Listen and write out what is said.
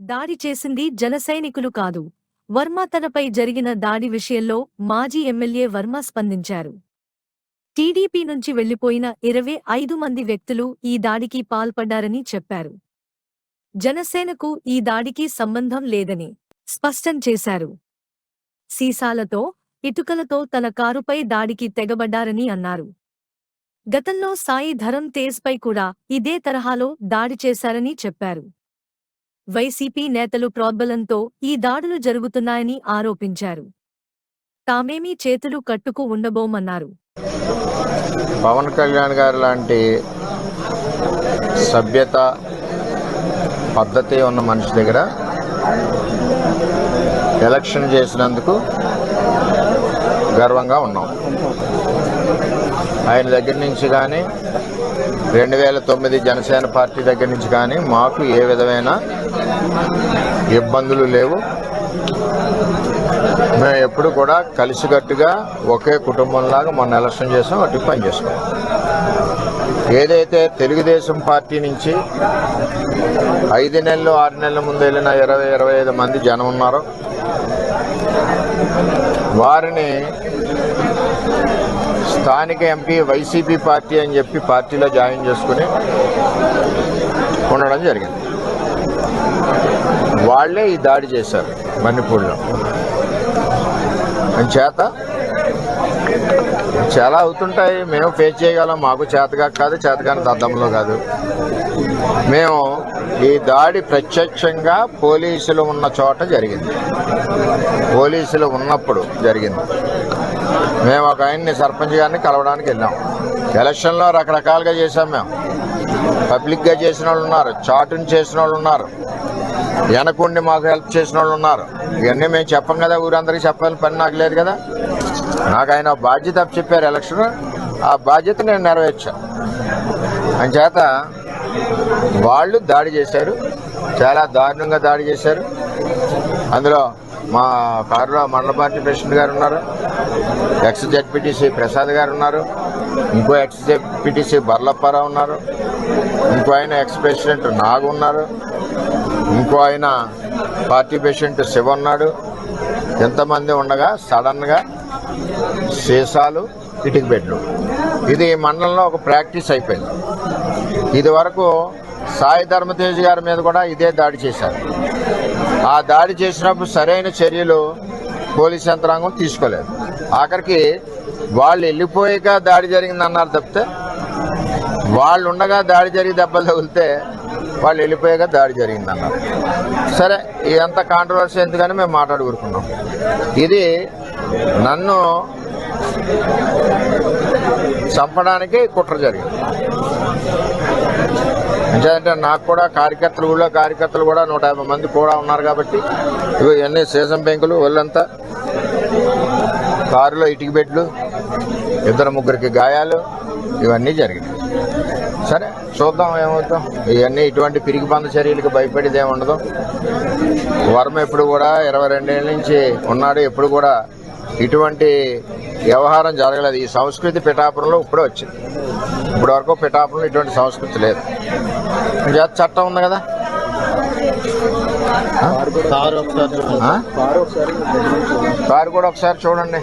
దాడి చేసింది జనసైనికులు కాదు. వర్మ తనపై జరిగిన దాడి విషయంలో మాజీ ఎమ్మెల్యే వర్మ స్పందించారు. టీడీపీ నుంచి వెళ్ళిపోయిన ఇరవై ఐదు మంది వ్యక్తులు ఈ దాడికి పాల్పడ్డారని చెప్పారు. జనసేనకు ఈ దాడికి సంబంధం లేదని స్పష్టం చేశారు. సీసాలతో ఇటుకలతో తన కారుపై దాడికి తెగబడ్డారని అన్నారు. గతంలో సాయి ధరం తేజ్పై కూడా ఇదే తరహాలో దాడి చేశారని చెప్పారు. వైసీపీ నేతలు ప్రోద్బలంతో ఈ దాడులు జరుగుతున్నాయని ఆరోపించారు. తామేమీ చేతులు కట్టుకు ఉండబోమన్నారు. పవన్ కళ్యాణ్ గారు లాంటి సభ్యత పద్ధతి ఉన్న మనిషి దగ్గర ఎలక్షన్ చేసినందుకు గర్వంగా ఉన్నాం. ఆయన దగ్గర నుంచి కానీ రెండు వేల తొమ్మిది జనసేన పార్టీ దగ్గర నుంచి కానీ మాకు ఏ విధమైన ఇబ్బందులు లేవు. మేము ఎప్పుడు కూడా కలిసికట్టుగా ఒకే కుటుంబంలాగా మొన్న ఎలక్షన్ చేసాం అటు పని ఏదైతే తెలుగుదేశం పార్టీ నుంచి ఐదు నెలలు ఆరు నెలల ముందు వెళ్ళిన ఇరవై ఇరవై ఐదు మంది జనం ఉన్నారో వారిని స్థానిక ఎంపీ వైసీపీ పార్టీ అని చెప్పి పార్టీలో జాయిన్ చేసుకుని ఉండడం జరిగింది. వాళ్ళే ఈ దాడి చేశారు మణిపూర్లో. చేత చాలా అవుతుంటాయి. మేము ఫేస్ చేయగలం మాకు చేతగా కాదు చేతగాని దద్దంలో కాదు. మేము ఈ దాడి ప్రత్యక్షంగా పోలీసులు ఉన్న చోట జరిగింది. పోలీసులు ఉన్నప్పుడు జరిగింది. మేము ఒక ఆయన్ని సర్పంచ్ గారిని కలవడానికి వెళ్ళాం. ఎలక్షన్లో రకరకాలుగా చేశాం మేము. పబ్లిక్గా చేసిన వాళ్ళు ఉన్నారు చాటుని చేసిన వాళ్ళు ఉన్నారు వెనకుండి మాకు హెల్ప్ చేసిన వాళ్ళు ఉన్నారు. ఇవన్నీ మేము చెప్పం కదా ఊరందరికీ చెప్పాలి పని నాకు లేదు కదా. నాకు ఆయన బాధ్యత చెప్పారు ఎలక్షన్ ఆ బాధ్యత నేను నెరవేర్చాను అంచేత వాళ్ళు దాడి చేశారు. చాలా దారుణంగా దాడి చేశారు. అందులో మా కారులో మండల పార్టీ ప్రెసిడెంట్ గారు ఉన్నారు. ఎక్స్ జడ్పీటీసీ ప్రసాద్ గారు ఉన్నారు. ఇంకో ఎక్స్ జడ్పీటీసీ బర్లప్పారావు ఉన్నారు. ఇంకో ఆయన ఎక్స్ ప్రెసిడెంట్ నాగు ఉన్నారు. ఇంకో ఆయన పార్టీ ప్రెసిడెంట్ శివ ఉన్నాడు. ఎంతమంది ఉండగా సడన్గా సీసాలు ఇటుకు బెడ్లు. ఇది మండలంలో ఒక ప్రాక్టీస్ అయిపోయింది. ఇది వరకు సాయి ధర్మతేజ్ గారి మీద కూడా ఇదే దాడి చేశారు. ఆ దాడి చేసినప్పుడు సరైన చర్యలు పోలీస్ యంత్రాంగం తీసుకోలేదు. ఆఖరికి వాళ్ళు వెళ్ళిపోయాక దాడి జరిగింది అన్నారు తప్పితే వాళ్ళు ఉండగా దాడి జరిగి దెబ్బలు తగిలితే వాళ్ళు వెళ్ళిపోయాక దాడి జరిగింది అన్నారు సరే ఇదంతా కాంట్రవర్సీ ఎందుకని మేము మాట్లాడుకుంటున్నాం. ఇది నన్ను చంపడానికి కుట్ర జరిగింది. అంటే నాకు కూడా కార్యకర్తలు ఊళ్ళో కార్యకర్తలు కూడా నూట యాభై మంది కూడా ఉన్నారు కాబట్టి ఇవి ఇవన్నీ సీజన్ బ్యాంకులు ఒళ్ళంతా కారులో ఇటుక బెడ్లు ఇద్దరు ముగ్గురికి గాయాలు ఇవన్నీ జరిగినాయి. సరే చూద్దాం ఏమవుతాం. ఇవన్నీ ఇటువంటి పిరిగి పంద చర్యలకు భయపడేది ఉండదు వర్మ ఎప్పుడు కూడా ఇరవై రెండేళ్ళ నుంచి ఉన్నాడు ఎప్పుడు కూడా ఇటువంటి వ్యవహారం జరగలేదు. ఈ సంస్కృతి పిఠాపురంలో ఇప్పుడే వచ్చింది. ఇప్పుడు వరకు పిఠాపురంలో ఇటువంటి సంస్కృతి లేదు. ఇంకా చట్టం ఉంది కదా? కారు కూడా ఒకసారి చూడండి.